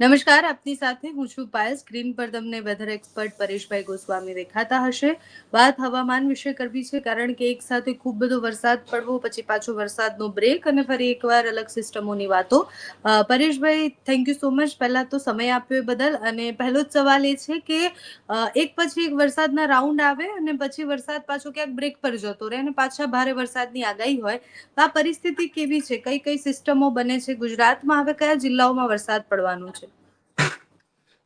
નમસ્કાર, આપની સાથે હું છું પાયલ. સ્ક્રીન પર તમને વેધર એક્સપર્ટ પરેશભાઈ ગોસ્વામી દેખાતા હશે. વાત હવામાન વિશે કરવી છે કારણ કે એક સાથે ખૂબ બધો વરસાદ પડવો, પછી પાછો વરસાદનો બ્રેક અને ફરી એકવાર અલગ સિસ્ટમોની વાતો. Pareshbhai thank you so much પહેલા તો સમય આપ્યો બદલ અને પહેલો જ સવાલ એ છે કે એક પછી એક વરસાદના રાઉન્ડ આવે અને પછી વરસાદ પાછો ક્યાંક બ્રેક પર જતો રહે અને પાછા ભારે વરસાદની આગાહી હોય. તો આ પરિસ્થિતિ કેવી છે? કઈ કઈ સિસ્ટમો બને છે? ગુજરાતમાં હવે કયા જિલ્લાઓમાં વરસાદ પડવાનો છે?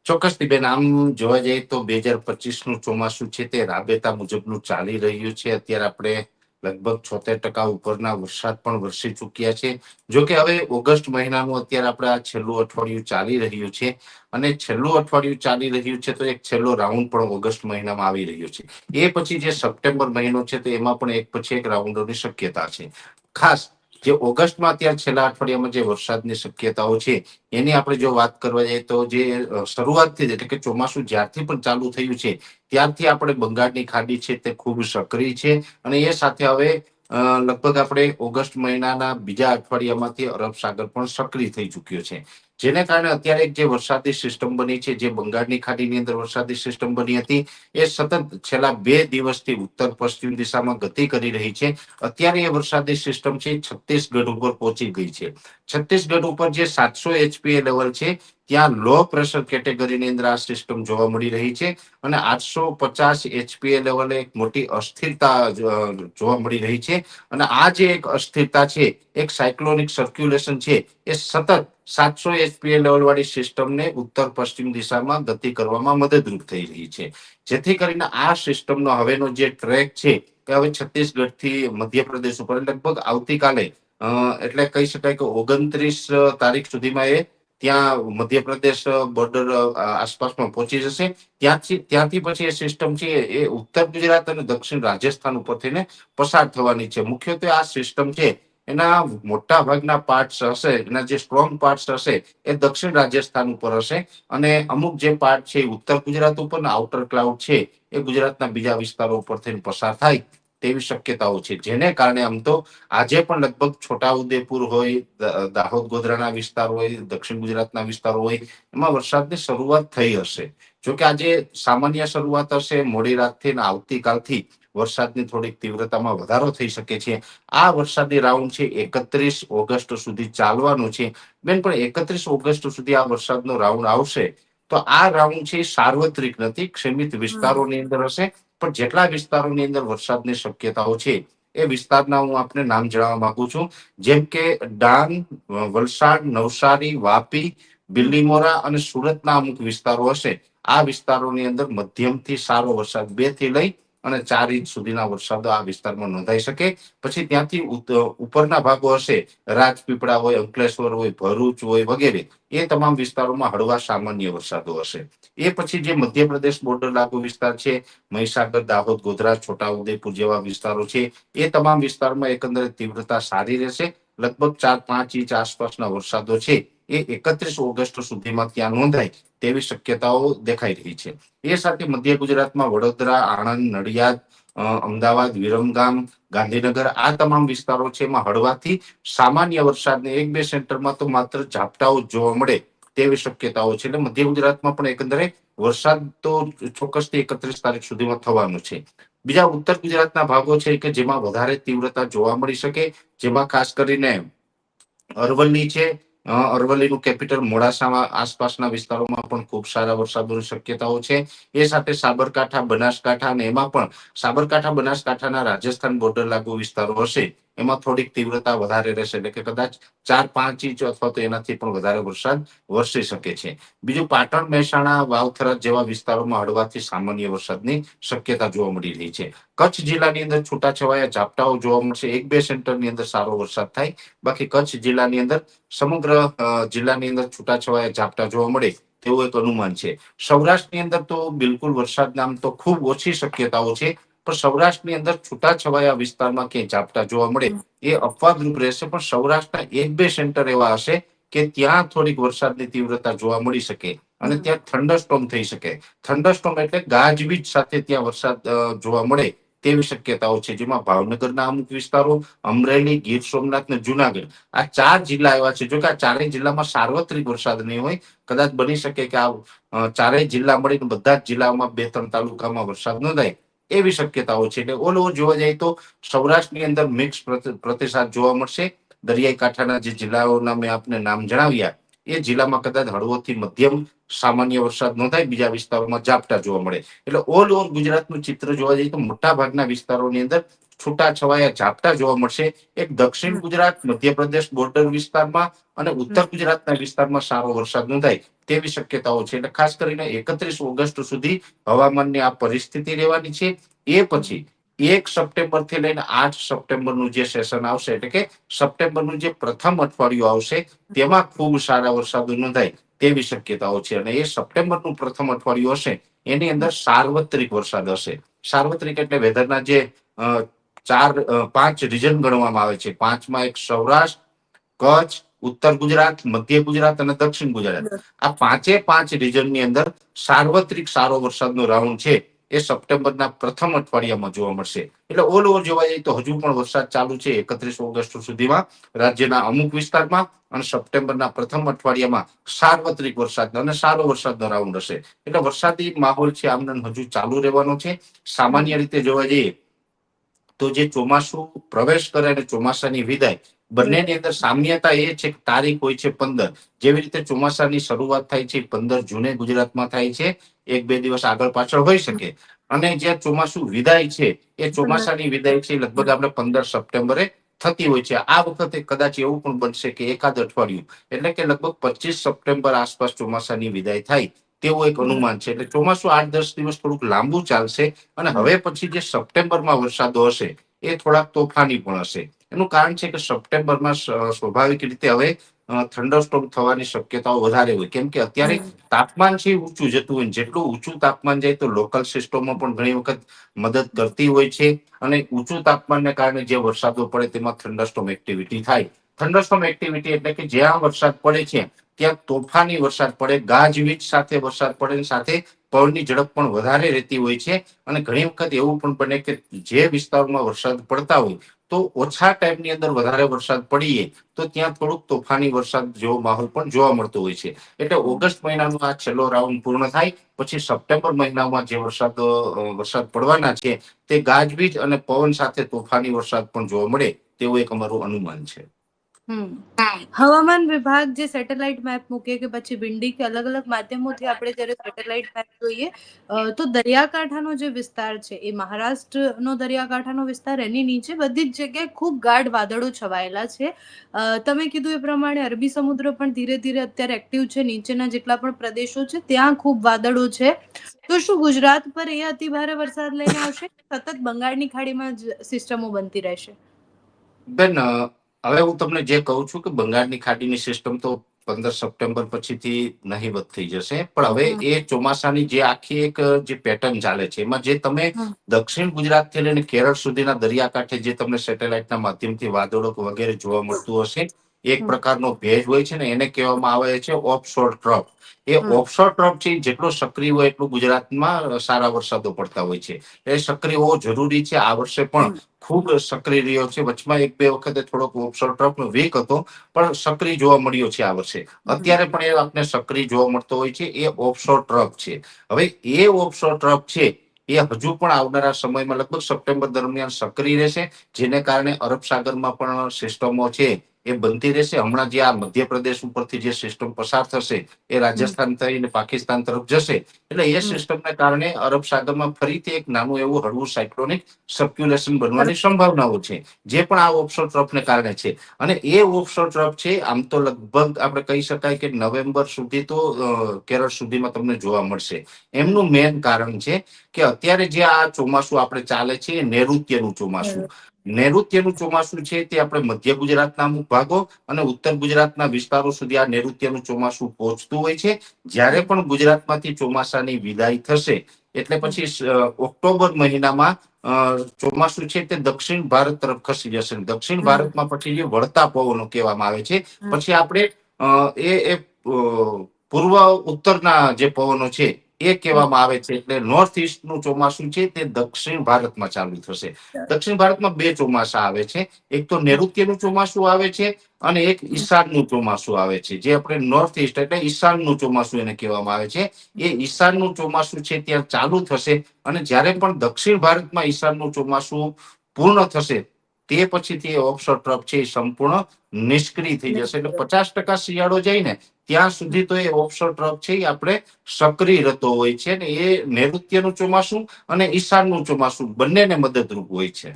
ચોક્કસથી બેન આમ જોવા જઈએ તો બે હજાર પચીસનું ચોમાસું છે તે રાબેતા મુજબનું ચાલી રહ્યું છે. અત્યારે આપણે લગભગ છોતેર ટકા ઉપરના વરસાદ પણ વરસી ચૂક્યા છે. જો કે હવે ઓગસ્ટ મહિનાનું અત્યારે આપણે આ છેલ્લું અઠવાડિયું ચાલી રહ્યું છે અને છેલ્લું અઠવાડિયું ચાલી રહ્યું છે તો એક છેલ્લો રાઉન્ડ પણ ઓગસ્ટ મહિનામાં આવી રહ્યો છે. એ પછી જે સપ્ટેમ્બર મહિનો છે તો એમાં પણ એક પછી એક રાઉન્ડોની શક્યતા છે. ખાસ જે ઓગસ્ટમાં અત્યારે છેલ્લા અઠવાડિયામાં જે વરસાદની શક્યતાઓ છે, એની આપણે જો વાત કરવા જઈએ તો જે શરૂઆતથી એટલે કે ચોમાસું જ્યારથી પણ ચાલુ થયું છે, ત્યારથી આપણે બંગાળની ખાડી છે તે ખૂબ સક્રિય છે અને એ સાથે હવે લગભગ આપણે ઓગસ્ટ મહિનાના બીજા અઠવાડિયામાંથી અરબ સાગર પણ સક્રિય થઈ ચૂક્યો છે. જેને કારણે અત્યારે જે વરસાદી સિસ્ટમ બની છે, જે બંગાળની ખાડીની અંદર વરસાદી સિસ્ટમ બની હતી, એ સતત છેલ્લા બે દિવસથી ઉત્તર પશ્ચિમ દિશામાં ગતિ કરી રહી છે. અત્યારે એ વરસાદી સિસ્ટમ છે, છત્તીસગઢ ઉપર પહોંચી ગઈ છે. છત્તીસગઢ ઉપર જે સાતસો એચપીએ લેવલ છે ત્યાં લો પ્રેશર કેટેગરીની અંદર આ સિસ્ટમ જોવા મળી રહી છે અને આઠસો પચાસ એચપીએ લેવલે એક મોટી અસ્થિરતા જોવા મળી રહી છે. અને આ જે એક અસ્થિરતા છે, એક સાયક્લોનિક સર્ક્યુલેશન છે, એ સતત સાતસો એચપીએ લેવલ વાળી સિસ્ટમને ઉત્તર પશ્ચિમ દિશામાં ગતિ કરવામાં મદદરૂપ થઈ રહી છે. જેથી કરીને આ સિસ્ટમનો હવેનો જે ટ્રેક છે, એ હવે છત્તીસગઢથી મધ્યપ્રદેશ ઉપર લગભગ આવતીકાલે એટલે કહી શકાય કે ઓગણત્રીસ તારીખ સુધીમાં એ ત્યાં મધ્યપ્રદેશ બોર્ડર આસપાસમાં પહોંચી જશે. ત્યાંથી ત્યાંથી પછી એ સિસ્ટમ છે એ ઉત્તર ગુજરાત અને દક્ષિણ રાજસ્થાન ઉપર થઈને પસાર થવાની છે. મુખ્યત્વે આ સિસ્ટમ છે એના મોટા ભાગના પાર્ટ્સ હશે, એના જે સ્ટ્રોંગ પાર્ટ્સ હશે એ દક્ષિણ રાજસ્થાન ઉપર હશે અને અમુક જે પાર્ટ છે ઉત્તર ગુજરાત ઉપર આઉટર ક્લાઉડ છે એ ગુજરાતના બીજા વિસ્તારો ઉપરથી પસાર થાય. તેવી શક્યતાઓ છે. જેને કારણે આમ તો આજે પણ લગભગ છોટાઉદેપુર હોય દાહોદ ગોધરાના વિસ્તાર હોય, દક્ષિણ ગુજરાતના વિસ્તારો હોય, એમાં વરસાદની શરૂઆત થઈ હશે. જોકે આજે સામાન્ય શરૂઆત હશે, મોડી રાતથી અને આવતીકાલથી વરસાદની થોડીક તીવ્રતામાં વધારો થઈ શકે છે. આ વરસાદી રાઉન્ડ છે એકત્રીસ ઓગસ્ટ સુધી ચાલવાનો છે. બેન, પણ એકત્રીસ ઓગસ્ટ સુધી આ વરસાદનો રાઉન્ડ આવશે? તો આ રાઉન્ડ છે સાર્વત્રિક નથી, ક્ષેમિત વિસ્તારોની અંદર હશે. પણ જેટલા વિસ્તારોની અંદર વરસાદની શક્યતાઓ છે, એ વિસ્તારના હું આપને નામ જણાવવા માંગુ છું. જેમ કે ડાંગ, વલસાડ, નવસારી, વાપી બિલ્લીમોરા અને સુરતના અમુક વિસ્તારો હશે. આ વિસ્તારોની અંદર મધ્યમથી સારો વરસાદ બેથી લઈ અને ચાર ઇંચ સુધીના વરસાદ આ વિસ્તારમાં નોંધાઈ શકે. પછી ત્યાંથી ઉપરના ભાગો હશે, રાજપીપળા હોય, અંકલેશ્વર હોય, ભરૂચ હોય વગેરે, એ તમામ વિસ્તારોમાં હળવા સામાન્ય વરસાદો હશે. એ પછી જે મધ્યપ્રદેશ બોર્ડર લાગુ વિસ્તાર છે, મહીસાગર, દાહોદ ગોધરા છોટાઉદેપુર જેવા વિસ્તારો છે, એ તમામ વિસ્તારમાં એકંદરે તીવ્રતા સારી રહેશે. લગભગ ચાર પાંચ ઇંચ આસપાસના વરસાદો છે, એ એકત્રીસ ઓગસ્ટ સુધીમાં ત્યાં નોંધાય. તેવી શક્યતાઓ દેખાઈ રહી છે. એ સાથે મધ્ય ગુજરાતમાં વડોદરા, આણંદ, નડિયાદ અમદાવાદ, વિરમગામ, ગાંધીનગર આ તમામ વિસ્તારો છે એમાં હળવાથી સામાન્ય વરસાદને એક બે સેન્ટરમાં તો માત્ર ઝાપટાઓ જોવા મળે તેવી શક્યતાઓ છે. એટલે મધ્ય ગુજરાતમાં પણ એકંદરે વરસાદ તો ચોક્કસથી એકત્રીસ તારીખ સુધીમાં થવાનો છે. બીજા ઉત્તર ગુજરાતના ભાગો છે કે જેમાં વધારે તીવ્રતા જોવા મળી શકે, જેમાં ખાસ કરીને અરવલ્લી છે અરવલ્લીનું કેપિટલ મોડાસામાં આસપાસના વિસ્તારોમાં પણ ખૂબ સારા વરસાદની શક્યતાઓ છે. એ સાથે સાબરકાંઠા, બનાસકાંઠા અને એમાં પણ સાબરકાંઠા, બનાસકાંઠાના રાજસ્થાન બોર્ડર લાગુ વિસ્તારો હશે. એમાં થોડીક તીવ્રતા વધારે રહેશે. એટલે કે કદાચ ચાર, પાંચ ઇંચ અથવા તો એનાથી પણ વધારે વરસાદ વરસી શકે છે. બીજું પાટણ મહેસાણા, વાવથરા જેવા વિસ્તારોમાં હળવાથી સામાન્ય વરસાદની શક્યતા જોવા મળી રહી છે. કચ્છ જિલ્લાની અંદર છૂટાછવાયા ઝાપટાઓ જોવા મળશે. એક, બે સેન્ટરની અંદર સારો વરસાદ થાય. બાકી કચ્છ જિલ્લાની અંદર સમગ્ર જિલ્લાની અંદર છૂટાછવાયા ઝાપટા જોવા મળે તેવું એક અનુમાન છે. સૌરાષ્ટ્રની અંદર તો બિલકુલ વરસાદ નામ તો ખૂબ ઓછી શક્યતાઓ છે. પણ સૌરાષ્ટ્રની અંદર છૂટાછવાયા વિસ્તારમાં ક્યાંય ઝાપટા જોવા મળે એ અપવાદરૂપ રહેશે પણ સૌરાષ્ટ્રના એક બે સેન્ટર એવા હશે કે ત્યાં થોડીક વરસાદની તીવ્રતા જોવા મળી શકે અને ત્યાં થંડરસ્ટોમ થઈ શકે. થંડરસ્ટોમ એટલે ગાજવીજ સાથે ત્યાં વરસાદ જોવા મળે તેવી શક્યતાઓ છે જેમાં ભાવનગરના અમુક વિસ્તારો અમરેલી ગીર સોમનાથ ને જુનાગઢ આ ચાર જિલ્લા એવા છે. જો કે આ ચારેય જિલ્લામાં સાર્વત્રિક વરસાદ નહીં હોય કદાચ બની શકે કે આ ચારેય જિલ્લા મળીને બધા જ જિલ્લાઓમાં બે ત્રણ તાલુકામાં વરસાદ નોંધાય. એવી શક્યતાઓ છે. એટલે ઓલ જોવા જાય તો સૌરાષ્ટ્રની અંદર મિક્સ પ્રતિ- પ્રતિસાદ જોવા મળશે. દરિયાઈ કાંઠાના જે જિલ્લાઓના મેં આપને નામ જણાવ્યા, એ જિલ્લામાં કદાચ હળવોથી મધ્યમ સામાન્ય વરસાદ નોંધાય, બીજા વિસ્તારોમાં ઝાપટા જોવા મળે. એટલે ઓલ ઓવર ગુજરાતનું ચિત્ર જોવા જઈએ તો મોટા ભાગના વિસ્તારોની અંદર છૂટા છવાયા ઝાપટા જોવા મળશે. એક દક્ષિણ ગુજરાત મધ્યપ્રદેશ બોર્ડર વિસ્તારમાં અને ઉત્તર ગુજરાતના વિસ્તારમાં સારો વરસાદ નોંધાય તેવી શક્યતાઓ છે. એટલે ખાસ કરીને એકત્રીસ ઓગસ્ટ સુધી હવામાનની આ પરિસ્થિતિ રહેવાની છે. એ પછી એક સપ્ટેમ્બરથી લઈને આઠ સપ્ટેમ્બરનું જે સેશન આવશે એટલે કે સપ્ટેમ્બરનું જે પ્રથમ અઠવાડિયું આવશે તેમાં ખૂબ સારા વરસાદ નોંધાય તેવી શક્યતાઓ છે. અને એ સપ્ટેમ્બરનું પ્રથમ અઠવાડિયું હશે એની અંદર સાર્વત્રિક વરસાદ હશે. સાર્વત્રિક એટલે વેધરના જે ચાર પાંચ રિજન ગણવામાં આવે છે. પાંચમાં એક સૌરાષ્ટ્ર કચ્છ ઉત્તર ગુજરાત મધ્ય ગુજરાત અને દક્ષિણ ગુજરાત. આ પાંચે પાંચ રીજનની અંદર સાર્વત્રિક સારો વરસાદનો રાઉન્ડ છે. એ સપ્ટેમ્બરના પ્રથમ અઠવાડિયામાં જોવા મળશે. એટલે ઓલ ઓવર જોવા જઈએ તો હજુ પણ વરસાદ ચાલુ છે એકત્રીસ ઓગસ્ટ સુધીમાં. રાજ્યના અમુક વિસ્તારમાં અને સપ્ટેમ્બરના પ્રથમ અઠવાડિયામાં સાર્વત્રિક વરસાદ અને સારો વરસાદનો રાઉન્ડ હશે. એટલે વરસાદી માહોલ છે આમદન હજુ ચાલુ રહેવાનો છે. સામાન્ય રીતે જોવા જઈએ તો જે ચોમાસું પ્રવેશ કરે અને ચોમાસાની વિદાય, બંનેની અંદર સામ્યતા એ છે કે તારીખ હોય છે પંદર. જેવી રીતે ચોમાસાની શરૂઆત થાય છે પંદર જૂને ગુજરાતમાં થાય છે. એક બે દિવસ આગળ પાછળ હોઈ શકે. અને જે ચોમાસું વિદાય છે, એ ચોમાસાની વિદાય છે લગભગ આપણે પંદર સપ્ટેમ્બરે થતી હોય છે. આ વખતે કદાચ એવું પણ બનશે કે એકાદ અઠવાડિયું. એટલે કે લગભગ પચીસ સપ્ટેમ્બર આસપાસ ચોમાસાની વિદાય થાય. તેવું એક અનુમાન છે. એટલે ચોમાસું આઠ દસ દિવસ થોડુંક લાંબુ ચાલશે અને હવે પછી જે સપ્ટેમ્બરમાં વરસાદો હશે એ થોડાક તોફાની પણ હશે. એનું કારણ છે કે સપ્ટેમ્બરમાં સ્વાભાવિક રીતે હવે થંડરસ્ટોમ થવાની શક્યતાઓ વધારે હોય. કેમ કે અત્યારે તાપમાન છે ઊંચું જતું હોય જેટલું ઊંચું તાપમાન જાય તો લોકલ સિસ્ટમો પણ ઘણી વખત મદદ કરતી હોય છે અને ઊંચું તાપમાનને કારણે જે વરસાદો પડે તેમાં થંડરસ્ટોમ એક્ટિવિટી થાય. થંડરસ્ટોમ એક્ટિવિટી એટલે કે જ્યાં વરસાદ પડે છે ત્યાં તોફાની વરસાદ પડે ગાજવીજ સાથે વરસાદ પડે સાથે પવનની ઝડપ પણ વધારે રહેતી હોય છે અને ઘણી વખત એવું પણ બને કે જે વિસ્તારોમાં વરસાદ પડતા હોય, તો ઓછા ટાઈમની અંદર વધારે વરસાદ પડીએ, તો ત્યાં થોડુંક તોફાની વરસાદ જેવો માહોલ પણ જોવા મળતો હોય છે એટલે ઓગસ્ટ મહિનાનો આ છેલ્લો રાઉન્ડ પૂર્ણ થાય, પછી સપ્ટેમ્બર મહિનામાં જે વરસાદ વરસાદ પડવાના છે, તે ગાજવીજ અને પવન સાથે તોફાની વરસાદ પણ જોવા મળે, તેવું એક અમારું અનુમાન છે. હવામાન વિભાગ જે સેટેલાઇટ મેપ મૂકે કે પછી વિન્ડી કે અલગ અલગ માધ્યમોથી આપણે જ્યારે સેટેલાઇટ મેપ જોઈએ તો દરિયાકાંઠાનો જે વિસ્તાર છે એ મહારાષ્ટ્રનો દરિયાકાંઠાનો વિસ્તાર એની નીચે બધી જ જગ્યાએ ખૂબ ગાઢ વાદળો છવાયેલા છે. અ, તમે કીધું એ પ્રમાણે અરબી સમુદ્ર પણ ધીરે ધીરે અત્યારે એક્ટિવ છે નીચેના જેટલા પણ પ્રદેશો છે ત્યાં ખૂબ વાદળો છે. તો શું ગુજરાત પર એ અતિ ભારે વરસાદ લઈને આવશે? સતત બંગાળની ખાડીમાં જ સિસ્ટમો બનતી રહેશે. બેન હવે હું તમને જે કહું છું કે બંગાળની ખાડીની સિસ્ટમ તો પંદર સપ્ટેમ્બર પછીથી નહીવત થઈ જશે. પણ હવે એ ચોમાસાની જે આખી એક જે પેટર્ન ચાલે છે એમાં જે તમે દક્ષિણ ગુજરાતથી લઈને કેરળ સુધીના દરિયાકાંઠે જે તમને સેટેલાઇટના માધ્યમથી વાદળો વગેરે જોવા મળતું હશે એક પ્રકારનો ભેજ હોય છે ને એને કહેવામાં આવે છે ઓફશોર ટ્રફ એ. ઓફશોર ટ્રફ છે જેટલો સક્રિય હોય એટલું ગુજરાતમાં સારા વરસાદો પડતા હોય છે. એ સક્રિય હોવો જરૂરી છે. આ વર્ષે પણ ખૂબ સક્રિય રહ્યો છે. વચમાં એક બે વખતે થોડોક ઓફશોર ટ્રફ વીક હતો પણ સક્રિય જોવા મળ્યો છે આ વર્ષે. અત્યારે પણ એ આપને સક્રિય જોવા મળતો હોય છે. એ ઓફશોર ટ્રફ છે. હવે એ ઓફશોર ટ્રફ છે એ હજુ પણ આવનારા સમયમાં લગભગ સપ્ટેમ્બર દરમિયાન સક્રિય રહેશે જેને કારણે અરબ સાગરમાં પણ સિસ્ટમો છે એ બનતી રહેશે. હમણાં જે આ મધ્યપ્રદેશ ઉપરથી જે સિસ્ટમ પસાર થશે એ રાજસ્થાન થઈને પાકિસ્તાન તરફ જશે. એટલે એ. સિસ્ટમને કારણે અરબ સાગરમાં ફરીથી એક નાનું એવું હળવું સાયક્લોનિક સર્ક્યુલેશન બનવાની સંભાવનાઓ છે જે પણ આ ઓફશોર ટ્રફને કારણે છે. અને એ ઓફશોર ટ્રફ છે આમ તો લગભગ આપણે કહી શકાય કે નવેમ્બર સુધી તો કેરળ સુધીમાં તમને જોવા મળશે. એમનું મેન કારણ છે કે અત્યારે જે આ ચોમાસું આપણે ચાલે છે એ નૈઋત્યનું ચોમાસું. નૈઋત્યનું ચોમાસું છે તે આપણે મધ્ય ગુજરાતના અમુક ભાગો અને ઉત્તર ગુજરાતના વિસ્તારો સુધી આ નૈઋત્યનું ચોમાસું પહોંચતું હોય છે. જ્યારે પણ ગુજરાતમાંથી ચોમાસાની વિદાય થશે એટલે પછી ઓક્ટોબર મહિનામાં ચોમાસું છે તે દક્ષિણ ભારત તરફ ખસી જશે. દક્ષિણ ભારતમાં પછી જે વળતા પવનો કહેવામાં આવે છે પછી આપણે એ પૂર્વ ઉત્તરના જે પવનો છે એ કહેવામાં આવે છે એટલે નોર્થ ઈસ્ટનું ચોમાસું છે તે દક્ષિણ ભારતમાં ચાલુ થશે. દક્ષિણ ભારતમાં બે ચોમાસા આવે છે. એક તો નૈઋત્યનું ચોમાસું આવે છે અને એક ઈશાનનું ચોમાસું આવે છે. જે આપણે નોર્થ ઈસ્ટ એટલે ઈશાનનું ચોમાસું એને કહેવામાં આવે છે. એ ઈશાનનું ચોમાસું છે ત્યાં ચાલુ થશે અને જ્યારે પણ દક્ષિણ ભારતમાં ઈશાનનું ચોમાસું પૂર્ણ થશે તે પછીથી એ ઓફશોર ટ્રફ છે એ સંપૂર્ણ નિષ્ક્રિય થઈ જશે. એટલે પચાસ ટકા શિયાળો જાય ને ત્યાં સુધી તો એ ઓફશોર ટ્રફ છે, એ આપણે સક્રિય રહેતો હોય છે ને એ નૈઋત્યનું ચોમાસું અને ઈશાનનું ચોમાસું બંનેને મદદરૂપ હોય છે.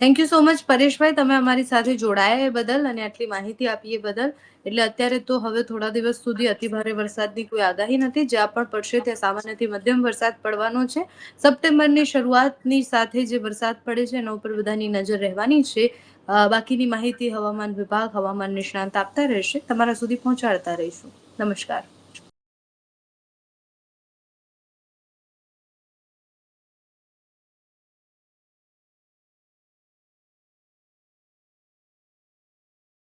Thank you so much Pareshbhai, તમે અમારી સાથે જોડાયા એ બદલ અને આટલી માહિતી આપી એ બદલ. એટલે અત્યારે તો હવે થોડા દિવસ સુધી અતિભારે વરસાદની કોઈ આગાહી નથી. જ્યાં પણ પડશે ત્યાં સામાન્યથી મધ્યમ વરસાદ પડવાનો છે. સપ્ટેમ્બરની શરૂઆતની સાથે જે વરસાદ પડે છે, એના ઉપર બધાની નજર રહેવાની છે. બાકીની માહિતી હવામાન વિભાગ, હવામાન નિષ્ણાંત આપતા રહેશે. તમારા સુધી પહોંચાડતા રહીશું. નમસ્કાર.